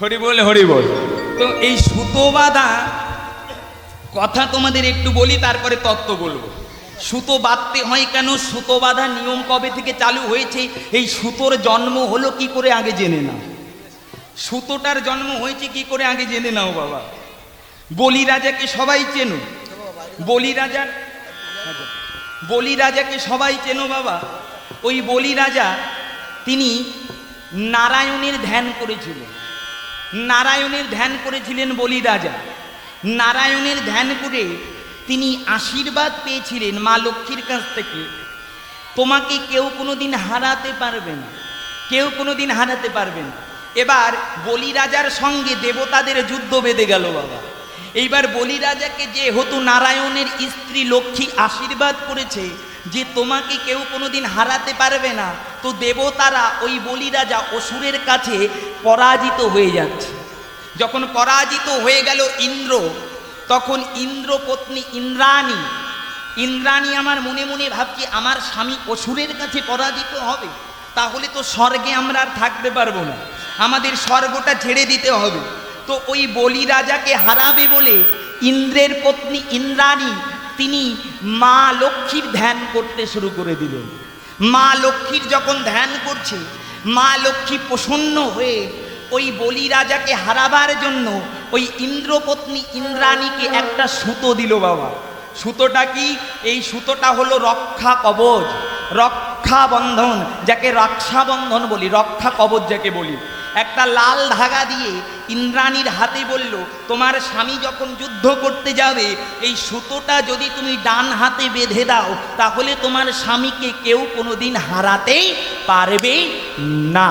হরি বল হরি বল তো এই সুতো বাঁধা কথা তোমাদের একটু বলি, তারপরে তত্ত্ব বলব। সুতো বাঁধতে হয় কেন? সুতো বাঁধা নিয়ম কবে থেকে চালু হয়েছে? এই সুতোর জন্ম হলো কি করে আগে জেনে নাও। সুতোটার জন্ম হয়েছে কি করে আগে জেনে নাও, বাবা। বলি রাজাকে সবাই চেনো? বলি রাজার বলি রাজাকে সবাই চেনো, বাবা? ওই বলি রাজা, তিনি নারায়ণের ধ্যান করেছিলেন। নারায়ণের ধ্যান করেছিলেন বলি রাজা নারায়ণের ধ্যান করে তিনি আশীর্বাদ পেয়েছিলেন মা লক্ষ্মীর কাছ থেকে। তোমাকে কেউ কোনোদিন হারাতে পারবে না, কেউ কোনোদিন হারাতে পারবে না। এবার বলি রাজার সঙ্গে দেবতাদের যুদ্ধ বেঁধে গেল বাবা। এইবার বলি রাজাকে যে হতু নারায়ণের স্ত্রী লক্ষ্মী আশীর্বাদ করেছে যে তোমাকে কেউ কোনোদিন হারাতে পারবে না, তো দেবতারা ওই বলি রাজা অসুরের কাছে পরাজিত হয়ে যাচ্ছে। যখন পরাজিত হয়ে গেল ইন্দ্র, তখন ইন্দ্র পত্নী ইন্দ্রাণী ইন্দ্রাণী আমার মনে মনে ভাবছি, আমার স্বামী অসুরের কাছে পরাজিত হবে? তাহলে তো স্বর্গে আমরা আর থাকতে পারব না। আমাদের স্বর্গটা ছেড়ে দিতে হবে। তো ওই বলি রাজাকে হারাবে বলে ইন্দ্রের পত্নী ইন্দ্রাণী তিনি মা লক্ষ্মীর ধ্যান করতে শুরু করে দিলেন। মা লক্ষ্মীর যখন ধ্যান করছে, মা লক্ষ্মী প্রসন্ন হয়ে ওই বলি রাজাকে হারাবার জন্য ওই ইন্দ্রপত্নী ইন্দ্রাণীকে একটা সুতো দিল বাবা। সুতোটা কি? এই সুতোটা হলো রক্ষা কবচ রক্ষা বন্ধন, যাকে রক্ষাবন্ধন বলি, রক্ষা কবচ যাকে বলি। একটা লাল ধাগা দিয়ে ইন্দ্রাণীর হাতে বলল, তোমার স্বামী যখন যুদ্ধ করতে যাবে, এই সুতোটা যদি তুমি ডান হাতে বেঁধে দাও, তাহলে তোমার স্বামীকে কেউ কোনোদিন হারাতেই পারবে না।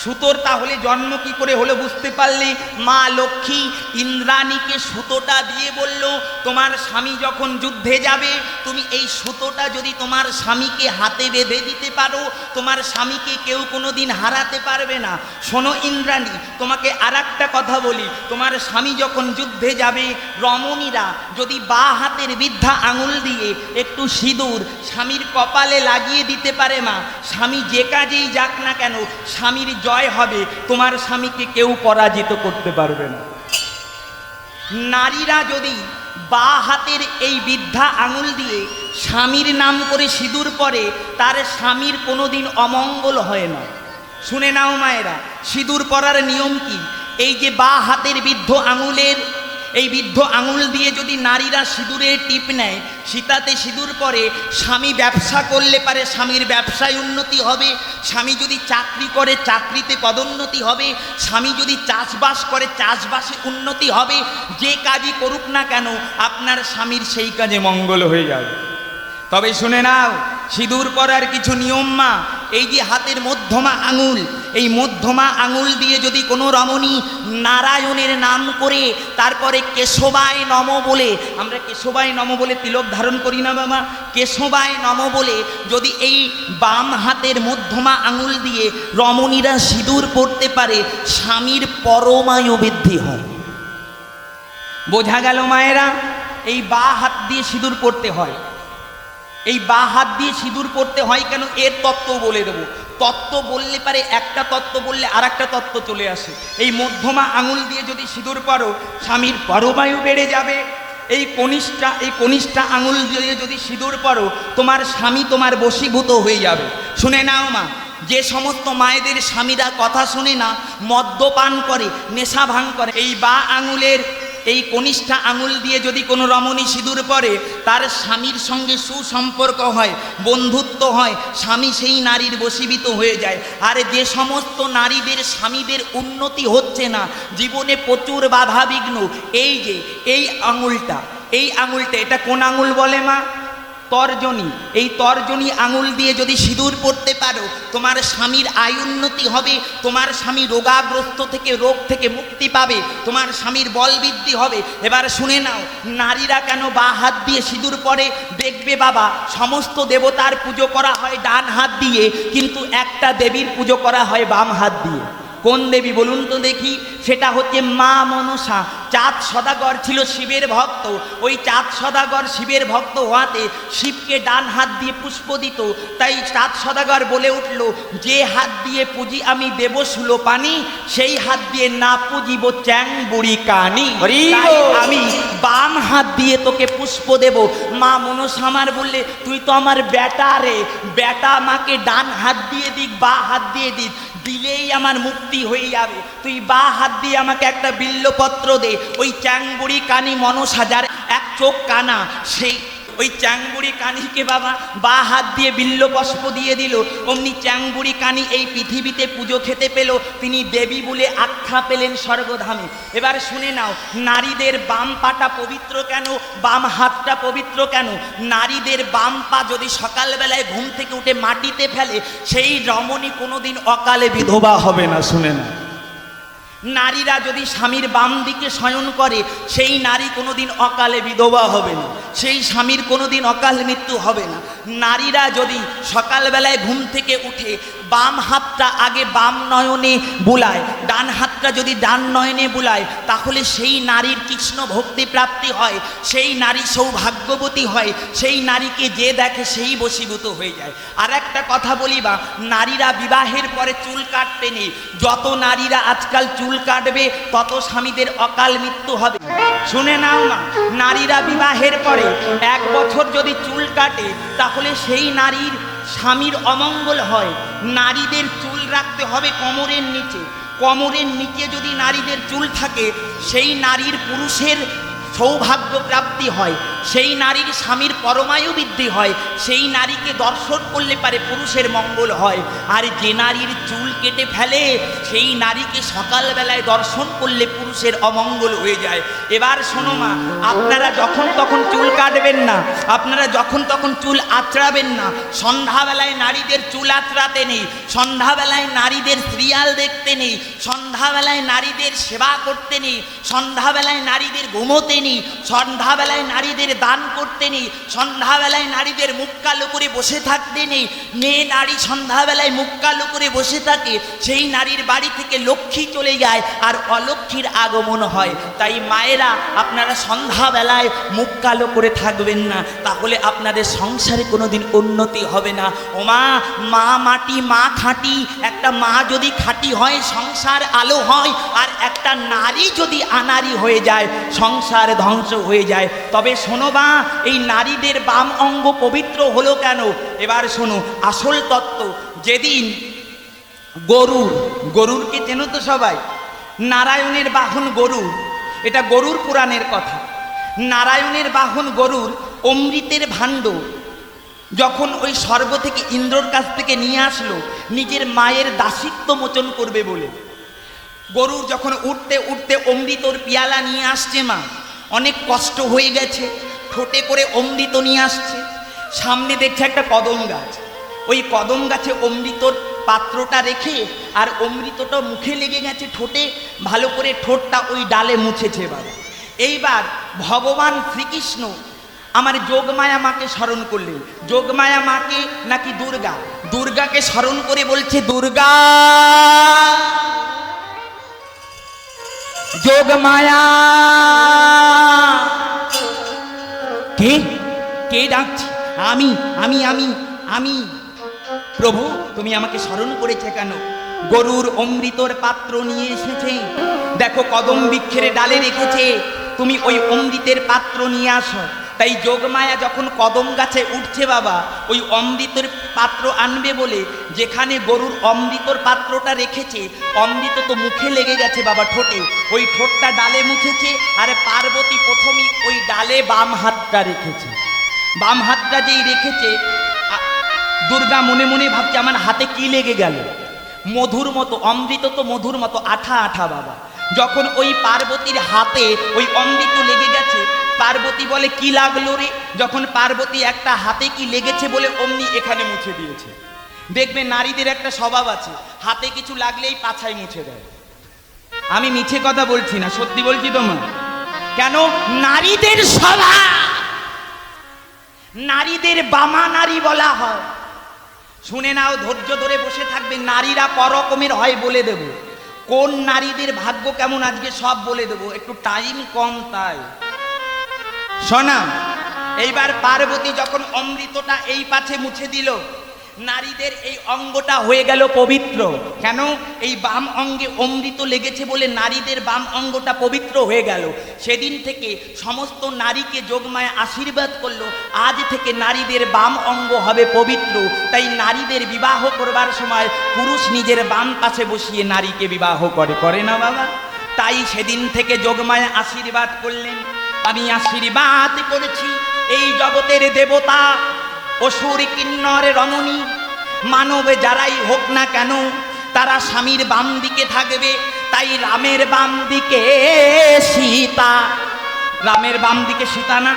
সুতোর তাহলে জন্ম কি করে হলো বুঝতে পারলে? মা লক্ষ্মী ইন্দ্রাণীকে সুতোটা দিয়ে বলল, তোমার স্বামী যখন যুদ্ধে যাবে, তুমি এই সুতোটা যদি তোমার স্বামীকে হাতে বেঁধে দিতে পারো, তোমার স্বামীকে কেউ কোনো দিন হারাতে পারবে না। শোনো ইন্দ্রাণী, তোমাকে আর কথা বলি। তোমার স্বামী যখন যুদ্ধে যাবে, রমণীরা যদি বা হাতের বৃদ্ধা আঙুল দিয়ে একটু সিঁদুর স্বামীর কপালে লাগিয়ে দিতে পারে মা, স্বামী যে কাজেই যাক না কেন, স্বামীর জয় হবে, তোমার স্বামীকে কেউ পরাজিত করতে পারবে না। নারীরা যদি বা হাতের এই বৃদ্ধা আঙুল দিয়ে স্বামীর নাম করে সিঁদুর পরে, তার স্বামীর কোনোদিন অমঙ্গল হয় না। শুনে নাও মায়েরা, সিঁদুর পরার নিয়ম কি? এই যে বা হাতের বৃদ্ধ আঙুলের এই বৃদ্ধ আঙুল দিয়ে যদি নারীরা সিঁদুরে টিপ নেয়, সীতাতে সিঁদুর পরে স্বামী ব্যবসা করলে পারে স্বামীর ব্যবসায় উন্নতি হবে, স্বামী যদি চাকরি করে চাকরিতে পদোন্নতি হবে, স্বামী যদি চাষবাস করে চাষবাসে উন্নতি হবে, যে কাজই করুক না কেন, আপনার স্বামীর সেই কাজে মঙ্গল হয়ে যাবে। তবে শুনে নাও, সিঁদুর পরার কিছু নিয়ম মা এই যে হাতের মধ্যমা আঙুল, এই মধ্যমা আঙুল দিয়ে যদি কোনো রমণী নারায়ণের নাম করে, তারপরে কেশবায় নম বলে, আমরা কেশবায় নম বলে তিলক ধারণ করি না বাবা, কেশবায় নম বলে যদি এই বাম হাতের মধ্যমা আঙুল দিয়ে রমণীরা সিঁদুর পড়তে পারে, স্বামীর পরমায়ু বৃদ্ধি হয়। বোঝা গেল মায়েরা, এই বা হাত দিয়ে সিঁদুর পড়তে হয়। এই বা হাত দিয়ে সিঁদুর পড়তে হয় কেন? এর তত্ত্ব বলে দেবো। তত্ত্ব বললে পারে একটা তত্ত্ব বললে আর একটা তত্ত্ব চলে আসে। এই মধ্যমা আঙুল দিয়ে যদি সিঁদুর পারো স্বামীর পরবায়ু বেড়ে যাবে। এই কনিষ্ঠা এই কনিষ্ঠা আঙুল দিয়ে যদি সিঁদুর পরো তোমার স্বামী তোমার বশীভূত হয়ে যাবে। শুনে নাও মা, যে সমস্ত মায়েদের স্বামীরা কথা শুনে না, মদ্যপান করে, নেশা ভাঙ করে, এই বা আঙুলের এই কনিষ্ঠা আঙুল দিয়ে যদি কোনো রমণী সিঁদুর পরে, তার স্বামীর সঙ্গে সুসম্পর্ক হয়, বন্ধুত্ব হয়, স্বামী সেই নারীর বশীভূত হয়ে যায়। আর যে সমস্ত নারীদের স্বামীদের উন্নতি হচ্ছে না, জীবনে প্রচুর বাধা বিঘ্ন, এই যে, এই আঙুলটা এই আঙুলটা, এটা কোন আঙুল বলে মা? তর্জনী, এই তর্জনী আঙুল দিয়ে যদি সিঁদুর পড়তে পারো, তোমার স্বামীর আয় উন্নতি হবে, তোমার স্বামী রোগাগ্রস্ত থেকে, রোগ থেকে মুক্তি পাবে, তোমার স্বামীর বল বৃদ্ধি হবে। এবার শুনে নাও, নারীরা কেন বা হাত দিয়ে সিঁদুর পরে দেখবে বাবা, সমস্ত দেবতার পুজো করা হয় ডান হাত দিয়ে, কিন্তু একটা দেবীর পুজো করা হয় বাম হাত দিয়ে। কোন দেবী বলুন তো দেখি? সেটা হচ্ছে মা মনসা। চাঁদ সদাগর ছিল শিবের ভক্ত। ওই চাঁদ সদাগর শিবের ভক্ত হওয়াতে শিবকে ডান হাত দিয়ে পুষ্প দিত। তাই চাঁদ সদাগর বলে উঠল যে হাত দিয়ে পুজি আমি দেব সুলো পানি সেই হাত দিয়ে না পুজিব চ্যাং বুড়ি কানি। আমি বাম হাত দিয়ে তোকে পুষ্প দেব। মা মনসা আমার বললে তুই তো আমার বেটা রে। বেটা আমাকে ডান হাত দিয়ে দিক বা হাত দিয়ে দিক। দিলেই আমার মুক্তি হয়ে যাবে। তুই বা হাত দিয়ে আমাকে একটা বিল্লপত্র দে। ওই চ্যাংবুড়ি কানি মনস হাজার এক চোখ কানা, সেই ওই চ্যাংবুড়ি কানিকে বাবা বা হাত দিয়ে বিল্লপস্প দিয়ে দিল। অমনি চ্যাংবুড়ি কানি এই পৃথিবীতে পুজো খেতে পেল। তিনি দেবী বলে আখ্যা পেলেন স্বর্গধামে। এবার শুনে নাও, নারীদের বাম পাটা পবিত্র কেন? বাম হাতটা পবিত্র কেন? নারীদের বাম পা যদি সকালবেলায় ঘুম থেকে উঠে মাটিতে ফেলে, সেই রমণী কোনোদিন অকালে বিধবা হবে না, শুনে না নারীরা যদি স্বামীর বাম দিকে শয়ন করে, সেই নারী কোনোদিন অকালে বিধবা হবে না। সেই স্বামীর কোনোদিন অকাল মৃত্যু হবে না। নারীরা যদি সকালবেলায় ঘুম থেকে উঠে বাম হাতটা আগে বাম নয়নে বুলায়, ডান হাতটা যদি ডান নয়নে বুলায়, তাহলে সেই নারীর কৃষ্ণ ভক্তি প্রাপ্তি হয়, সেই নারী সৌভাগ্যবতী হয়, সেই নারীকে যে দেখে সেই বশীভূত হয়ে যায়। আর একটা কথা বলি বা নারীরা বিবাহের পরে চুল কাটতে নেই। যত নারীরা আজকাল চুল কাটবে, তত স্বামীদের অকাল মৃত্যু হবে। শুনে নাও না নারীরা বিবাহের পরে এক বছর যদি চুল কাটে, তাহলে সেই নারীর স্বামীর অমঙ্গল হয়। নারীদের চুল রাখতে হবে কোমরের নিচে। কোমরের নিচে যদি নারীদের চুল থাকে, সেই নারীর পুরুষের সৌভাগ্য প্রাপ্তি হয়। সেই নারীর স্বামীর পরমায়ু বৃদ্ধি হয়। সেই নারীকে দর্শন করলে পারে পুরুষের মঙ্গল হয়। আর যে নারীর চুল কেটে ফেলে, সেই নারীকে সকালবেলায় দর্শন করলে পুরুষের অমঙ্গল হয়ে যায়। এবার শোনো মা, আপনারা যখন তখন চুল কাটবেন না। আপনারা যখন তখন চুল আঁচড়াবেন না। সন্ধ্যাবেলায় নারীদের চুল আঁচড়াতে নেই। সন্ধ্যাবেলায় নারীদের সিরিয়াল দেখতে নেই। সন্ধ্যাবেলায় নারীদের সেবা করতে নেই। সন্ধ্যাবেলায় নারীদের ঘুমোতে নেই সন্ধ্যাবেলায় নারীদের দান করতে নেই সন্ধ্যাবেলায় নারীদের মুখ কালো করে বসে থাকতে নেই মেয়ে নারী সন্ধ্যাবেলায় মুখ কালো করে বসে থাকে, সেই নারীর বাড়ি থেকে লক্ষ্মী চলে যায় আর অলক্ষ্মীর আগমন হয়। তাই মায়েরা, আপনারা সন্ধ্যাবেলায় মুখ কালো করে থাকবেন না, তাহলে আপনাদের সংসারে কোনোদিন উন্নতি হবে না। ও মা মা মাটি, মা খাঁটি, একটা মা যদি খাঁটি হয়, সংসার আলো হয়, আর একটা নারী যদি আনারি হয়ে যায়, সংসার ধ্বংস হয়ে যায়। তবে শোনো বা এই নারীদের বাম অঙ্গ পবিত্র হলো কেন? এবার শোনো, আসল তত্ত্ব, যেদিন গরুর গরুরকে চেনো তো সবাই? নারায়ণের বাহন গরুর, এটা গরুর পুরাণের কথা। নারায়ণের বাহন গরুর অমৃতের ভাণ্ড, যখন ওই সর্ব থেকে ইন্দ্রর কাছ থেকে নিয়ে আসলো, নিজের মায়ের দাসিত্ব মোচন করবে বলে। গরুর যখন উঠতে উঠতে অমৃতর পিয়ালা নিয়ে আসছে মা অনেক কষ্ট হয়ে গেছে, ঠোঁটে করে অমৃত নিয়ে আসছে। সামনে দেখছে একটা কদম গাছ। ওই কদম গাছে অমৃতর পাত্রটা রেখে আর অমৃতটা মুখে লেগে গেছে ঠোঁটে, ভালো করে ঠোঁটটা ওই ডালে মুছেছে বাবা এইবার ভগবান শ্রীকৃষ্ণ আমার যোগমায়া মাকে স্মরণ করলেন। যোগমায়া মাকে নাকি দুর্গা? দুর্গাকে স্মরণ করে বলছে, দুর্গা! যোগমায়া কে? কে ডাকছে? আমি আমি আমি আমি। প্রভু, তুমি আমাকে স্মরণ করেছে কেন? গরুর অমৃতর পাত্র নিয়ে এসেছে। দেখো কদম বৃক্ষের ডালে রেখেছে। তুমি ওই অমৃতের পাত্র নিয়ে আসো। তাই যোগমায়া যখন কদম গাছে উঠছে বাবা, ওই অমৃতের পাত্র আনবে বলে যেখানে গরুর অমৃতর পাত্রটা রেখেছে, অমৃত তো মুখে লেগে গেছে বাবা ঠোঁটে। ওই ঠোঁটটা ডালে মুখেছে আর পার্বতী প্রথমেই ওই ডালে বাম হাতটা রেখেছে। বাম হাতটা যেই রেখেছে দুর্গা মনে মনে ভাবছে আমার হাতে কি লেগে গেল। মধুর মতো, অমৃত তো মধুর মতো, আঠা আঠা বাবা। যখন ওই পার্বতীর হাতে ওই অমৃত লেগে গেছে পার্বতী বলে কি লাগল রে? যখন পার্বতী একটা হাতে কি লেগেছে বলে অমনি এখানে মুছে দিয়েছে। দেখবে নারীদের একটা স্বভাব আছে, হাতে কিছু লাগলেই পাছায় মুছে দেয়। আমি মিছে কথা বলছি না, সত্যি বলছি তোমার কেন? নারীদের স্বভাব। নারীদের বামা নারী বলা হয়। শুনে নাও, ধৈর্য ধরে বসে থাকবে, নারীরা করকমের হয় বলে দেব। কোন নারীদের ভাগ্য কেমন আজকে সব বলে দেবো। একটু টাইম কম তাই। শোনা, এইবার পার্বতী যখন অমৃতটা এই পাছে মুছে দিল, নারীদের এই অঙ্গটা হয়ে গেল পবিত্র। কেন? এই বাম অঙ্গে অমৃত লেগেছে বলে নারীদের বাম অঙ্গটা পবিত্র হয়ে গেল। সেদিন থেকে সমস্ত নারীকে যোগমায় আশীর্বাদ করল, আজ থেকে নারীদের বাম অঙ্গ হবে পবিত্র। তাই নারীদের বিবাহ করবার সময় পুরুষ নিজের বাম পাশে বসিয়ে নারীকে বিবাহ করে। করে না বাবা? তাই সেদিন থেকে যোগমায় আশীর্বাদ করলেন। আমি আশীর্বাদ করেছি এই জগতের দেবতা, অসুর কিন্নর রমণী। মানব যারাই হোক না কেন, তারা স্বামীর বাম দিকে থাকবে, তাই রামের বাম দিকে সীতা। রামের বাম দিকে সীতা না?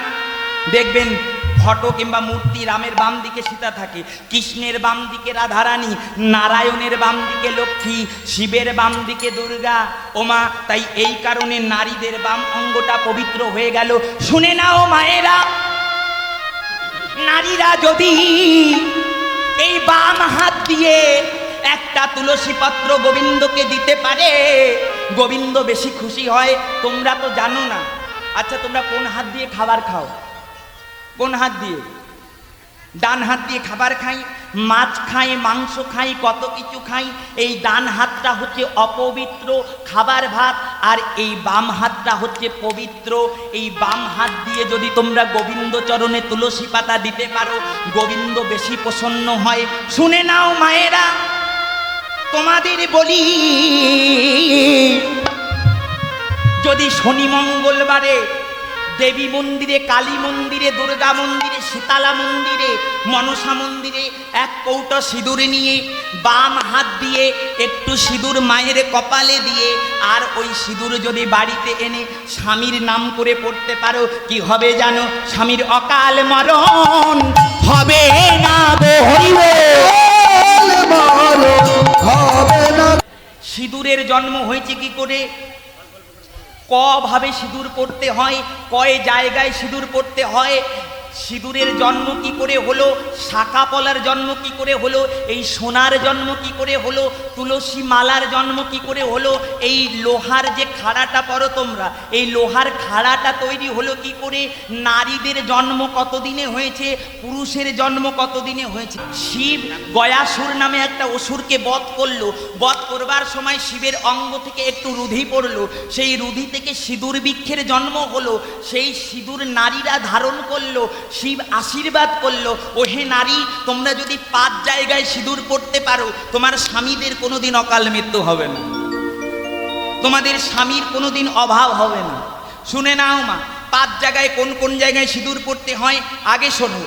দেখবেন ফটো কিংবা মূর্তি রামের বাম দিকে সীতা থাকে, কৃষ্ণের বাম দিকে রাধারানী, নারায়ণের বাম দিকে লক্ষ্মী, শিবের বাম দিকে দুর্গা। ওমা, তাই এই কারণে নারীদের বাম অঙ্গটা পবিত্র হয়ে গেল। শুনে নাও মায়েরা, নারীরা যদি এই বাম হাত দিয়ে একটা তুলসী পত্র গোবিন্দকে দিতে পারে, গোবিন্দ বেশি খুশি হয়। তোমরা তো জানো না। আচ্ছা তোমরা কোন হাত দিয়ে খাবার খাও? কোন হাত দিয়ে? ডান হাত দিয়ে খাবার খাই, মাছ খাই, মাংস খাই, কত কিছু খাই, এই ডান হাতটা হচ্ছে অপবিত্র খাবার ভাত, আর এই বাম হাতটা হচ্ছে পবিত্র। এই বাম হাত দিয়ে যদি তোমরা গোবিন্দ চরণে তুলসী পাতা দিতে পারো, গোবিন্দ বেশি প্রসন্ন হয়। শুনে নাও মায়েরা, তোমাদের বলি, যদি শনি মঙ্গলবারে দেবী মন্দিরে কালী মন্দিরে দুর্গা মন্দিরে শীতালা মন্দিরে মনসা মন্দিরে এক কৌটো সিঁদুর নিয়ে বাম হাত দিয়ে একটু সিঁদুর মায়ের কপালে দিয়ে আর ওই সিঁদুর যদি বাড়িতে এনে স্বামীর নাম করে পড়তে পারো কি হবে জানো? স্বামীর অকাল মরণ হবে না সিঁদুরের জন্ম হয়েছে কি করে? ক ভাবে সিঁদুর পড়তে হয় কয় জায়গায় সিঁদুর পড়তে হয় সিঁদুরের জন্ম কি করে হলো? শাখা পলার জন্ম কি করে হলো? এই সোনার জন্ম কি করে হলো? তুলসী মালার জন্ম কি করে হলো? এই লোহার যে খাড়াটা পড়ো তোমরা, এই লোহার খাড়াটা তৈরি হলো কি করে? নারীদের জন্ম কতদিনে হয়েছে? পুরুষের জন্ম কতদিনে হয়েছে? শিব গয়াসুর নামে একটা অসুরকে বধ করল। বধ করবার সময় শিবের অঙ্গ থেকে একটু রুধি পড়ল। সেই রুধি থেকে সিঁদুর বৃক্ষের জন্ম হলো। সেই সিঁদুর নারীরা ধারণ করল। শিব আশীর্বাদ করল ও হে নারী, তোমরা যদি পাঁচ জায়গায় সিঁদুর পড়তে পারো, তোমার স্বামীদের কোনোদিন অকাল মৃত্যু হবে না। তোমাদের স্বামীর কোনোদিন অভাব হবে না। শুনে নাও মা, পাঁচ জায়গায় কোন কোন জায়গায় সিঁদুর পড়তে হয়, আগে শোনো।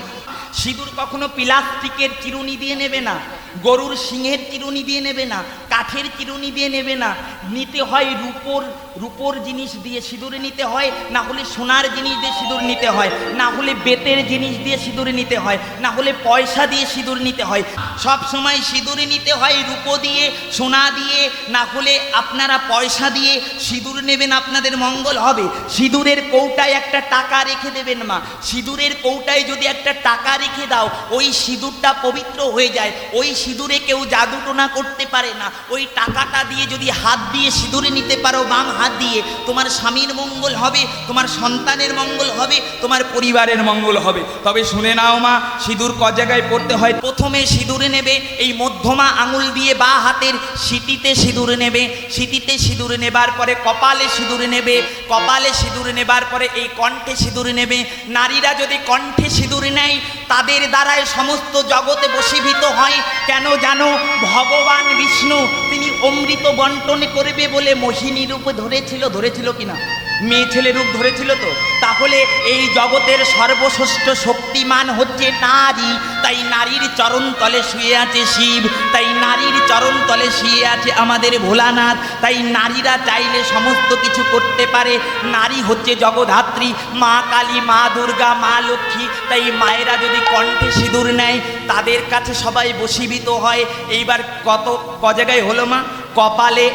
সিঁদুর কখনো প্লাস্টিকের চিরুনি দিয়ে নেবে না গরুর সিংহের চিরুনি দিয়ে নেবে না, কাঠের চিরুনি দিয়ে নেবে না। নিতে হয় রূপোর রূপোর জিনিস দিয়ে সিঁদুর নিতে হয়, না হলে সোনার জিনিস দিয়ে সিঁদুর নিতে হয়, না হলে বেতের জিনিস দিয়ে সিঁদুর নিতে হয়, না হলে পয়সা দিয়ে সিঁদুর নিতে হয়। সব সময় সিঁদুরে নিতে হয় রূপো দিয়ে, সোনা দিয়ে, না হলে আপনারা পয়সা দিয়ে সিঁদুর নেবেন, আপনাদের মঙ্গল হবে। সিঁদুরের কৌটায় একটা টাকা রেখে দেবেন মা। সিঁদুরের কৌটায় যদি একটা টাকা রেখে দাও, ওই সিঁদুরটা পবিত্র হয়ে যায়, ওই সিঁদুরে কেউ জাদু টোনা করতে পারে না। ওই টাকাটা দিয়ে যদি হাত দিয়ে সিঁদুরে নিতে পারো, বাম হাত দিয়ে, তোমার স্বামীর মঙ্গল হবে, তোমার সন্তানের মঙ্গল হবে, তোমার পরিবারের মঙ্গল হবে। তবে শুনে নাও মা, সিঁদুর ক জায়গায় পড়তে হয়? প্রথমে সিঁদুরে নেবে, এই মধ্যমা আঙুল দিয়ে বা হাতের সিটিতে সিঁদুরে নেবে। সিটিতে সিঁদুরে নেবার পরে কপালে সিঁদুরে নেবে। কপালে সিঁদুরে নেবার পরে এই কণ্ঠে সিঁদুরে নেবে। নারীরা যদি কণ্ঠে সিঁদুরে নেয়, তাদের দ্বারাই সমস্ত জগতে বশীভূত হয়। কেন জানো? ভগবান বিষ্ণু তিনি অমৃত বন্টন করবে বলে মোহিনীর রূপ ধরেছিল ধরেছিল কিনা? মেয়ে ছেলে রূপ ধরেছিল তো। তাহলে এই জগতের সর্বশ্রেষ্ঠ শক্তিমান হচ্ছে নারী। তাই নারীর চরণ তলে শুয়ে আছে শিব। তাই নারীর চরণ তলে শুয়ে আছে আমাদের ভোলানাথ। তাই নারীরা চাইলে সমস্ত কিছু করতে পারে। নারী হচ্ছে জগধাত্রী, মা কালী, মা দুর্গা, মা লক্ষ্মী। তাই মায়েরা যদি কণ্ঠে সিঁদুর নেয়, তাদের কাছে সবাই বশীভূত হয়। এইবার কত, ক জায়গায় হলো মা? কপালে,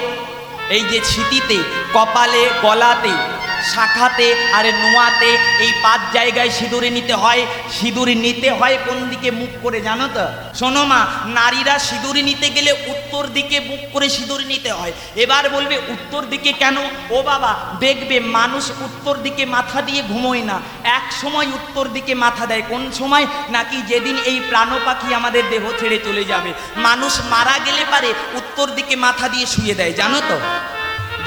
এই যে স্মৃতিতে কপালে, গলাতে শাখাতে আর নোয়াতে এই পাঁচ জায়গায় সিঁদুরে নিতে হয়। সিঁদুর নিতে হয় কোন দিকে মুখ করে জানো তো? শোনো মা, নারীরা সিঁদুর নিতে গেলে উত্তর দিকে মুখ করে সিঁদুর নিতে হয়। এবার বলবে, উত্তর দিকে কেন? ও বাবা, দেখবে মানুষ উত্তর দিকে মাথা দিয়ে ঘুমোয় না। এক সময় উত্তর দিকে মাথা দেয়। কোন সময়? নাকি যেদিন এই প্রাণ পাখি আমাদের দেহ ছেড়ে চলে যাবে। মানুষ মারা গেলে পারে, উত্তর দিকে মাথা দিয়ে শুয়ে দেয়। জানো তো?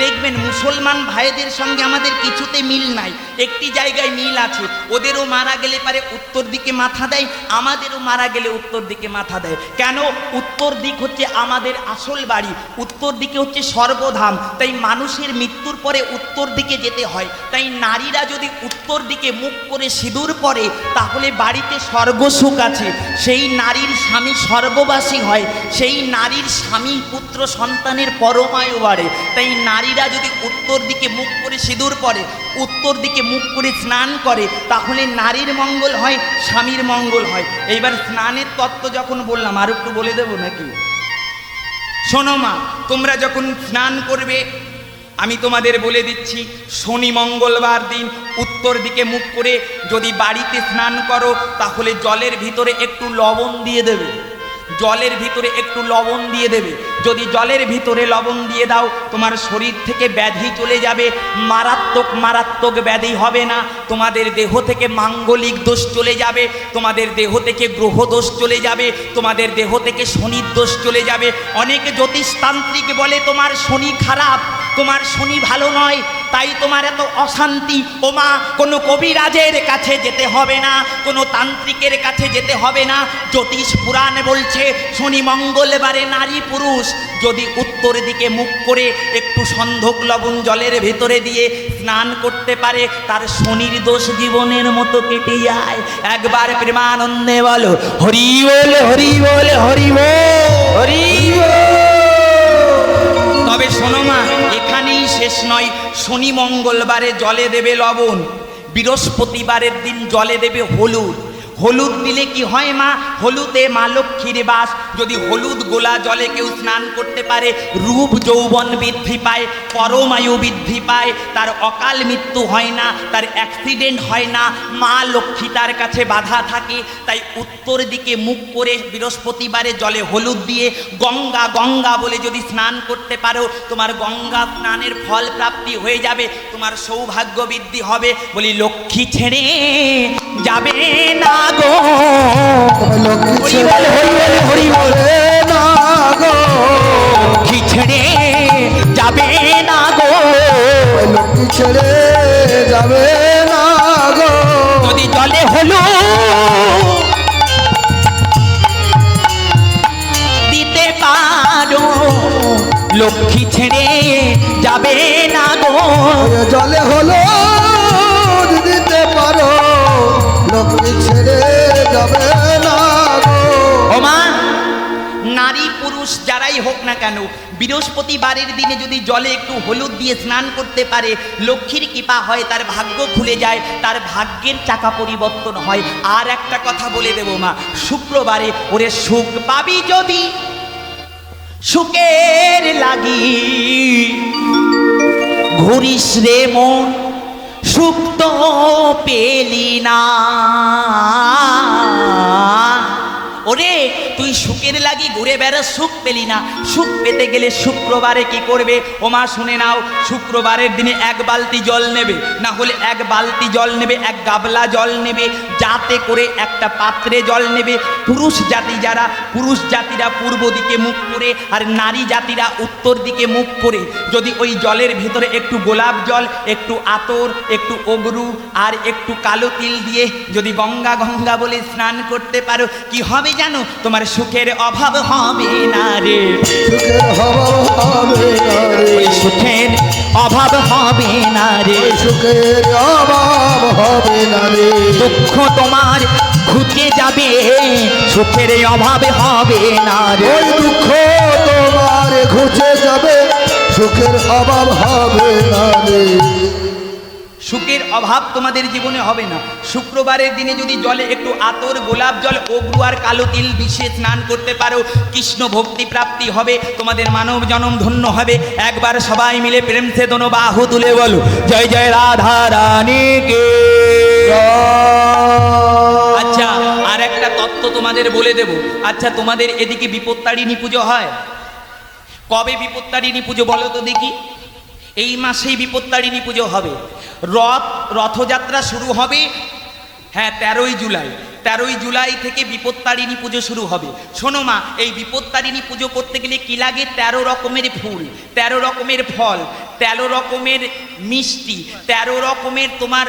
দেখবেন মুসলমান ভাইদের সঙ্গে আমাদের কিছুতে মিল নাই। একটি জায়গায় মিল আছে। ওদেরও মারা গেলে পারে উত্তর দিকে মাথা দেয়, আমাদেরও মারা গেলে উত্তর দিকে মাথা দেয়। কেন? উত্তর দিক হচ্ছে আমাদের আসল বাড়ি, উত্তর দিকে হচ্ছে সর্বধাম। তাই মানুষের মৃত্যুর পরে উত্তর দিকে যেতে হয়। তাই নারীরা যদি উত্তর দিকে মুখ করে সিঁদুর পরে, তাহলে বাড়িতে স্বর্গসুখ আছে। সেই নারীর স্বামী স্বর্গবাসী হয়, সেই নারীর স্বামী পুত্র সন্তানের পরমায়ু বাড়ে। তাই নারীরা যদি উত্তর দিকে মুখ করে সিঁদুর পরে, উত্তর দিকে মুখ করে স্নান করে, তাহলে নারীর মঙ্গল হয়, স্বামীর মঙ্গল হয়। এইবার স্নানের তত্ত্ব যখন বললাম, আর একটু বলে দেবো নাকি? শোনো মা, তোমরা যখন স্নান করবে, আমি তোমাদের বলে দিচ্ছি, শনি মঙ্গলবার দিন উত্তর দিকে মুখ করে যদি বাড়িতে স্নান করো, তাহলে জলের ভিতরে একটু লবণ দিয়ে দেবে। জলের ভিতরে একটু লবণ দিয়ে দেবে। যদি জলের ভিতরে লবণ দিয়ে দাও, তোমার শরীর থেকে ব্যাধি চলে যাবে। মারাত্মক মারাত্মক ব্যাধি হবে না। তোমাদের দেহ থেকে মাঙ্গলিক দোষ চলে যাবে। তোমাদের দেহ থেকে গ্রহ দোষ চলে যাবে। তোমাদের দেহ থেকে শনির দোষ চলে যাবে। অনেকে জ্যোতিষতান্ত্রিক বলে তোমার শনি খারাপ, তোমার শনি ভালো নয়। তাই তোমার এত অশান্তি। ওমা কোনো কবিরাজের কাছে যেতে হবে না, কোনো তান্ত্রিকের কাছে যেতে হবে না। জ্যোতিষ পুরাণ বলছে, শনি মঙ্গলবারে নারী পুরুষ যদি উত্তর দিকে মুখ করে একটু সন্ধক লবণ জলের ভেতরে দিয়ে স্নান করতে পারে, তার শনির দোষ জীবনের মতো কেটে যায়। একবার প্রেমানন্দে বলো, হরি বল হরি বল, হরি হরি তবে শোনো মা, এখানেই শেষ নয়। শনি মঙ্গলবারে জলে দেবে লবণ, বৃহস্পতিবারের দিন জলে দেবে হলুদ। হলুদ দিলে কি হয় মা? হলুদে মা লক্ষ্মীর বাস। যদি হলুদ গোলা জলে কেউ স্নান করতে পারে, রূপ যৌবন বৃদ্ধি পায়, পরমায়ু বৃদ্ধি পায়, তার অকাল মৃত্যু হয় না, তার অ্যাক্সিডেন্ট হয় না। মা লক্ষ্মী তার কাছে বাধা থাকে, তাই উত্তর দিকে মুখ করে বৃহস্পতিবারে জলে হলুদ দিয়ে গঙ্গা গঙ্গা বলে যদি স্নান করতে পারো, তোমার গঙ্গা স্নানের ফল প্রাপ্তি হয়ে যাবে, তোমার সৌভাগ্য বৃদ্ধি হবে। বলি, লক্ষ্মী ছেড়ে যাবে না গো। লক্ষ্মী হরি বল, হরি বল, হরি বল। না গো। ছেড়ে যাবে না গো। ছেড়ে যাবে না গো। যদি জলে হলো দিতে পারো লক্ষ্মী ছেড়ে যাবে না গো। জলে হলো নারী পুরুষ যারাই হোক না কেন, বৃহস্পতিবারের দিনে যদি জলে একটু হলুদ দিয়ে স্নান করতে পারে, লক্ষ্মীর কৃপা হয় তার ভাগ্য খুলে যায়, তার ভাগ্যের চাকা পরিবর্তন হয়। আর একটা কথা বলে দেবো মা, শুক্রবারে ওরে সুখ পাবি যদি সুখের লাগি। ঘুরিস রে মন সুখ তো পেলি না। ওরে তুই সুখের লাগি ঘুরে বেড়া সুখ পেলি না। সুখ পেতে গেলে শুক্রবারে কি করবে? ওমা শুনে নাও, শুক্রবারের দিনে এক বালতি জল নেবে, না হলে এক বালতি জল নেবে, এক গাবলা জল নেবে, যাতে করে একটা পাত্রে জল নেবে। পুরুষ জাতি যারা, পুরুষ জাতিরা পূর্ব দিকে মুখ করে আর নারী জাতিরা উত্তর দিকে মুখ করে, যদি ওই জলের ভিতরে একটু গোলাপ জল, একটু আতর, একটু অগরু আর একটু কালো তিল দিয়ে যদি গঙ্গা গঙ্গা বলে স্নান করতে পারো, কি হবে জানো? তোমার সুখের অভাব হবে না রে। সুখের হওয়া হবে না রে। সুখের অভাব হবে না রে। সুখের অভাব হবে না রে। দুঃখ তোমার ঘুচে যাবে সুখের অভাব হবে না রে। দুঃখ তোমার ঘুচে যাবে সুখের অভাব হবে না রে। সুখের অভাব তোমাদের জীবনে হবে না। শুক্রবারের দিনে যদি জলে একটু আতর, গোলাপ জল, অগ্রু আর কালো তিল বিশে স্নান করতে পারো, কৃষ্ণ ভক্তি প্রাপ্তি হবে, তোমাদের মানব জনম ধন্য হবে। একবার সবাই মিলে প্রেম সে দোনো বাহু তুলে বলো, জয় জয় রাধা রানী কে আচ্ছা আর একটা তত্ত্ব তোমাদের বলে দেব। আচ্ছা তোমাদের এদিকে বিপত্তারিণী পুজো হয়? কবে বিপত্তারিণী পুজো বলো তো দেখি। এই মাসেই বিপত্তারিণী পুজো হবে। রথ, রথযাত্রা শুরু হবে হ্যাঁ তেরোই জুলাই। তেরোই জুলাই থেকে বিপত্তারিণী পুজো শুরু হবে। শোনো মা, এই বিপত্তারিণী পুজো করতে গেলে কী লাগে? তেরো রকমের ফুল, তেরো রকমের ফল, তেরো রকমের মিষ্টি, তেরো রকমের তোমার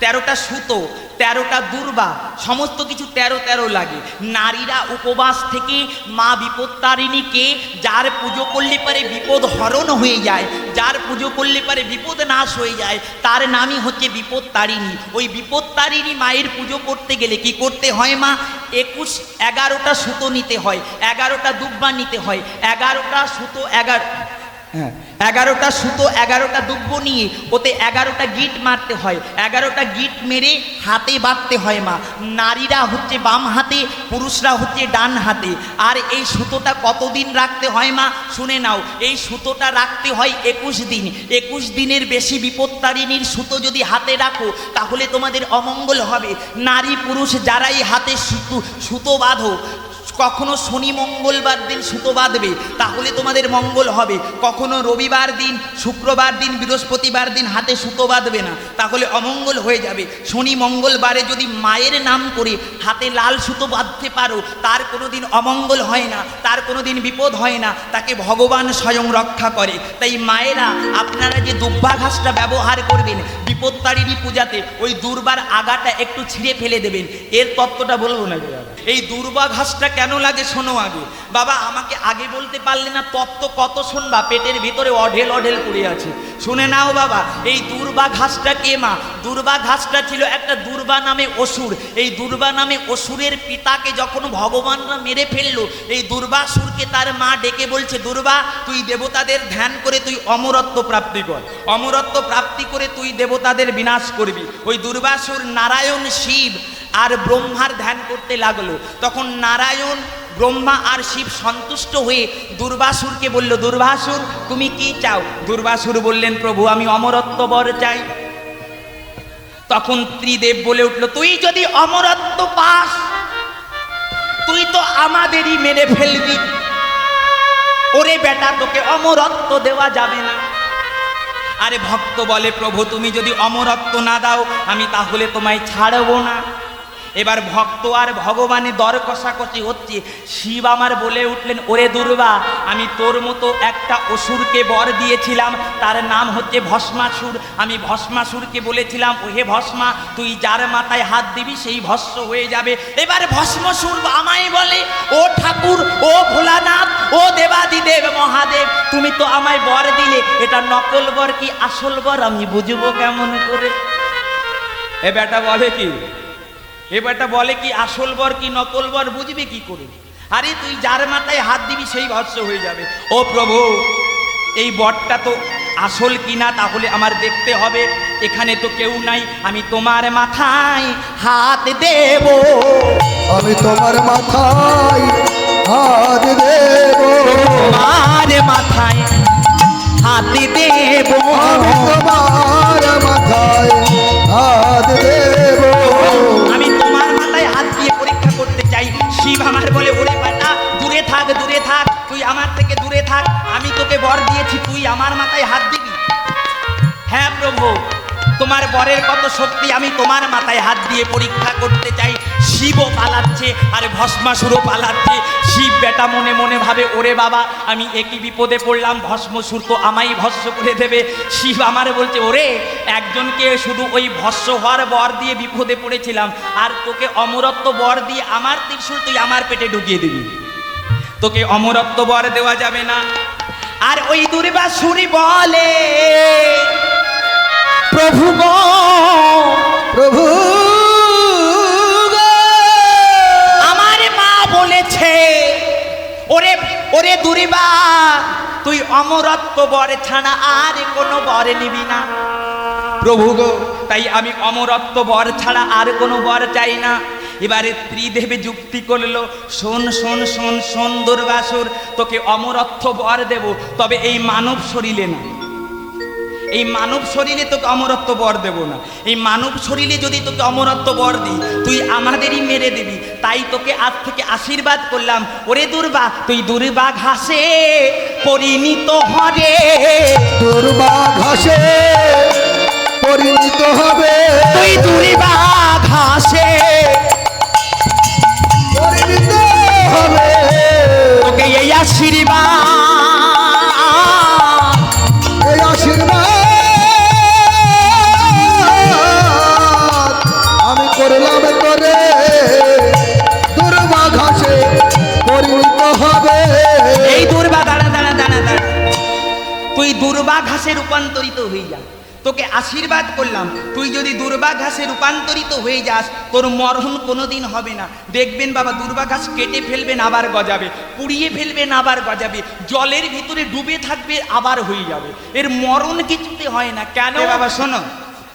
তেরোটা সুতো, তেরোটা দুর্বা, সমস্ত কিছু তেরো তেরো লাগে। নারীরা উপবাস থেকে মা বিপত্তারিণীকে যার পুজো করলে পারে বিপদ হরণ হয়ে যায়, যার পুজো করলে পারে বিপদ নাশ হয়ে যায়, তার নামই হচ্ছে বিপত্তারিণী। ওই বিপত্তারিণী মায়ের পুজো করতে গেলে কি করতে হয় মা? একুশ, এগারোটা সুতো নিতে হয়, এগারোটা দুব্বা নিতে হয়, এগারোটা সুতো, এগারো হ্যাঁ এগারোটা সুতো, এগারোটা দুব্য নিয়ে ওতে এগারোটা গিট মারতে হয়। এগারোটা গিট মেরে হাতে বাঁধতে হয় মা। নারীরা হচ্ছে বাম হাতে, পুরুষরা হচ্ছে ডান হাতে। আর এই সুতোটা কতদিন রাখতে হয় মা? শুনে নাও, এই সুতোটা রাখতে হয় একুশ দিন। একুশ দিনের বেশি বিপত্তারিণীর সুতো যদি হাতে রাখো, তাহলে তোমাদের অমঙ্গল হবে। নারী পুরুষ যারাই হাতে সুতো সুতো বাঁধো কখনো শনি মঙ্গলবার দিন সুতো বাঁধবে, তাহলে তোমাদের মঙ্গল হবে। কখনো রবিবার দিন, শুক্রবার দিন, বৃহস্পতিবার দিন হাতে সুতো বাঁধবে না, তাহলে অমঙ্গল হয়ে যাবে। শনি মঙ্গলবারে যদি মায়ের নাম করে হাতে লাল সুতো বাঁধতে পারো, তার কোনো দিন অমঙ্গল হয় না, তার কোনো দিন বিপদ হয় না, তাকে ভগবান স্বয়ং রক্ষা করে। তাই মায়েরা, আপনারা যে দুব্বা ঘাসটা ব্যবহার করবেন বিপত্তারিণী পূজাতে, ওই দুর্বার আগাটা একটু ছিঁড়ে ফেলে দেবেন। এর তত্ত্বটা বলব না। এই দুর্বা ঘাসটা কেন লাগে শোনো আগে? বাবা, আমাকে আগে বলতে পারলে না তত্ত্ব কত শুনবা? পেটের ভিতরে অঢেল অঢেল পড়ে আছে। শুনে নাও বাবা, এই দুর্বা ঘাসটা কে মা? দুর্বা ঘাসটা ছিল একটা দুর্বা নামে অসুর। এই দুর্বা নামে অসুরের পিতাকে যখন ভগবানরা মেরে ফেলল, এই দুর্বাসুরকে তার মা ডেকে বলছে, দুর্বা, তুই দেবতাদের ধ্যান করে তুই অমরত্ব প্রাপ্তি কর। অমরত্ব প্রাপ্তি করে তুই দেবতাদের বিনাশ করবি। ওই দুর্বাসুর নারায়ণ শিব আর ব্রহ্মার ধ্যান করতে লাগল। তখন নারায়ণ, ব্রহ্মা আর শিব সন্তুষ্ট হয়ে দুর্বাসুরকে বলল, দুর্বাসুর, তুমি কি চাও? দুর্বাসুর বললেন, প্রভু, আমি অমরত্ব বর চাই। তখন ত্রিদেব বলে উঠল, তুই যদি অমরত্ব পাস, তুই তো আমাদেরই মেরে ফেলবি। ওরে বেটা, তোকে অমরত্ব দেওয়া যাবে না। আরে ভক্ত বলে, প্রভু, তুমি যদি অমরত্ব না দাও, আমি তাহলে তোমায় ছাড়বো না। এবার ভক্ত আর ভগবানের দর কষাকষি হচ্ছে। শিব আমার বলে উঠলেন, ওরে দুর্বা আমি তোর মতো একটা অসুরকে বর দিয়েছিলাম। তার নাম হচ্ছে ভস্মাসুর। আমি ভস্মাসুরকে বলেছিলাম, ওহে ভস্মা, তুই যার মাথায় হাত দিবি, সেই ভস্ম হয়ে যাবে। এবার ভস্মসুর আমায় বলে, ও ঠাকুর, ও ভোলানাথ, ও দেবাদিদেব মহাদেব, তুমি তো আমায় বর দিলে। এটা নকল বর কি আসল বর? আমি বুঝব কেমন করে? এ বেটা বলে কি? এ বেটা বলে কি, আসল বর কি, নকল বর বুঝবে কি করে? আরে তুই যার মাথায় হাত দিবি, সেই ভাষ্য হয়ে যাবে। ও প্রভু, এই বরটা তো আসল কিনা তাহলে আমার দেখতে হবে। এখানে তো কেউ নাই, আমি তোমার মাথায় হাত দেব। আমি তোমার মাথায় দিয়ে পরীক্ষা করতে চাই। শিবও পালাচ্ছে আর ভস্মাসুরও পালাচ্ছে। শিব বেটা মনে মনে ভাবে, ওরে বাবা, আমি একই বিপদে পড়লাম, ভস্মসুর তো আমাই ভস্ম করে দেবে। শিব আমার বলছে, ওরে, একজনকে শুধু ওই ভস্ম হওয়ার বর দিয়ে বিপদে পড়েছিলাম, আর তোকে অমরত্ব বর দিয়ে আমার ত্রিশূল তুই আমার পেটে ঢুকিয়ে দিবি। তোকে অমরত্ব বর দেওয়া যাবে না। আর ওই দুর্বাসুরি বলে, প্রভু গো, প্রভু দুরিবা, তুই অমরত্ব বর ছাড়া আর কোনো বর নিবি না। প্রভু গো, তাই আমি অমরত্ব বর ছাড়া আর কোনো বর চাই না। এবারে ত্রিদেবী যুক্তি করল, শোন শোন শোন শোন দুর্বাসুর তোকে অমরত্ব বর দেব, তবে এই মানব শরীরে না। এই মানব শরীরে তোকে অমরত্ব বর দেব না। এই মানব শরীরে যদি তোকে অমরত্ব বর দিই তুই আমাদেরই মেরে দিবি। তাই তোকে আজ থেকে আশীর্বাদ করলাম। ওরে দুর্বা তুই দুর্বা ঘাসে পরিণত হরে দুর্বা ঘাসে পরিণত হবে। তুই আশীর্বাদ করলাম। তুই যদি দুর্বা ঘাসে রূপান্তরিত হয়ে যাস, তোর মরণ কোনোদিন হবে না। দেখবেন বাবা দুর্বা ঘাস কেটে ফেলবেন, আবার গজাবে। পুড়িয়ে ফেলবেন, আবার গজাবে। জলের ভিতরে ডুবে থাকবে, আবার হয়ে যাবে। এর মরণ কিছুতে হয় না। কেন? বাবা, শোনো।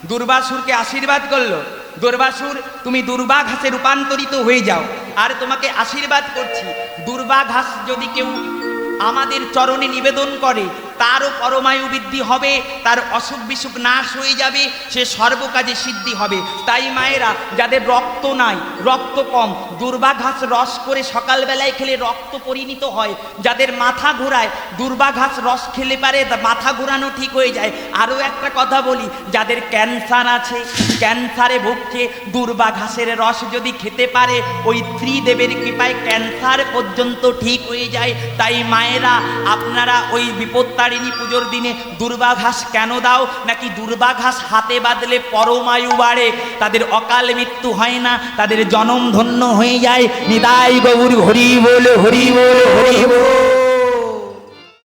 দুর্বাসুরকে আশীর্বাদ করল। দুর্বাসুর, তুমি দুর্বা ঘাসে রূপান্তরিত হয়ে যাও। আর তোমাকে আশীর্বাদ করছি। দুর্বা ঘাস যদি কেউ আমাদের চরণে নিবেদন করে তারও পরমায়ু বৃদ্ধি হবে, তার অসুখ বিসুখ নাশ হয়ে যাবে, সে সর্বকাজে সিদ্ধি হবে। তাই মায়েরা, যাদের রক্ত নাই, রক্ত কম, দুর্বাঘাস রস করে সকালবেলায় খেলে রক্ত পরিণত হয়। যাদের মাথা ঘোরায়, দুর্বাঘাস রস খেলে পারে মাথা ঘোরানো ঠিক হয়ে যায়। আরও একটা কথা বলি, যাদের ক্যান্সার আছে, ক্যান্সারে ভুগছে, দুর্বাঘাসের রস যদি খেতে পারে, ওই ত্রিদেবের কৃপায় ক্যান্সার পর্যন্ত ঠিক হয়ে যায়। তাই মায়েরা, আপনারা ওই বিপত্তারিণী পুজোর দিনে। দুর্বাঘাস কেন দাও? নাকি দুর্বাঘাস হাতে বাঁধলে পরমায়ু বাড়ে? তাদের অকাল মৃত্যু হয় না, তাদের জনম ধন্য হয়ে যায়। নিদাই গৌর হরি বল হরি বল হরি বল।